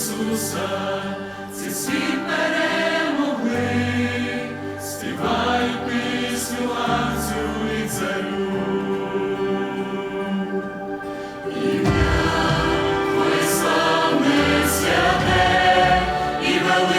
Ісуса, цей світ перемогли, співаю пісню Агнцю і царю. Ім'я Твоє славне святе і.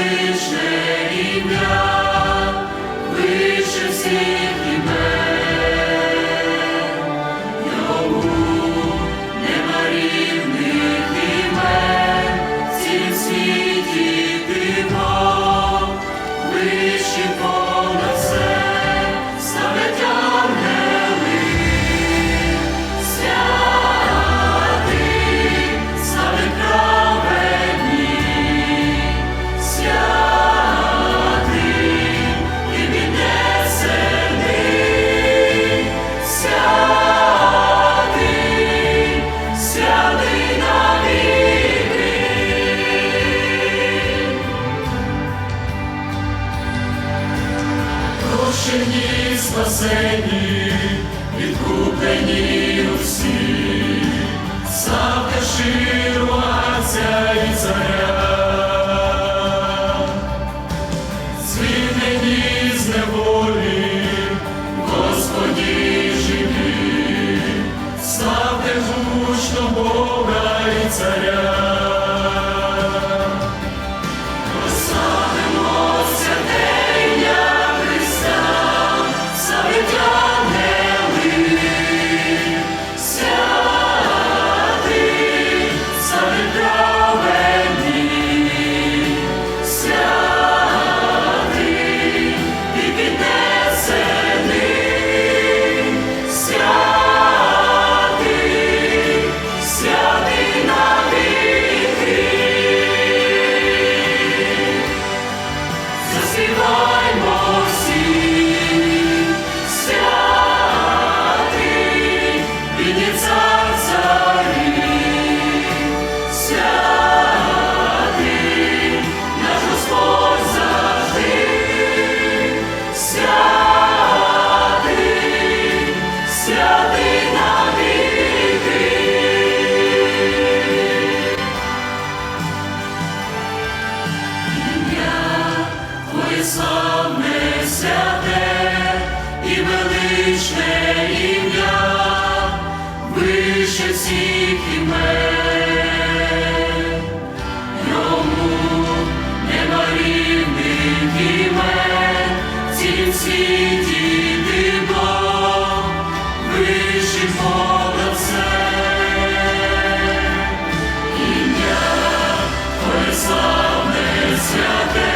singing. славне святе і величне ім'я, вище всіх імен, йому нема рівних імен, ці всі діти вище понад все. Ім'я, твоє славне святе.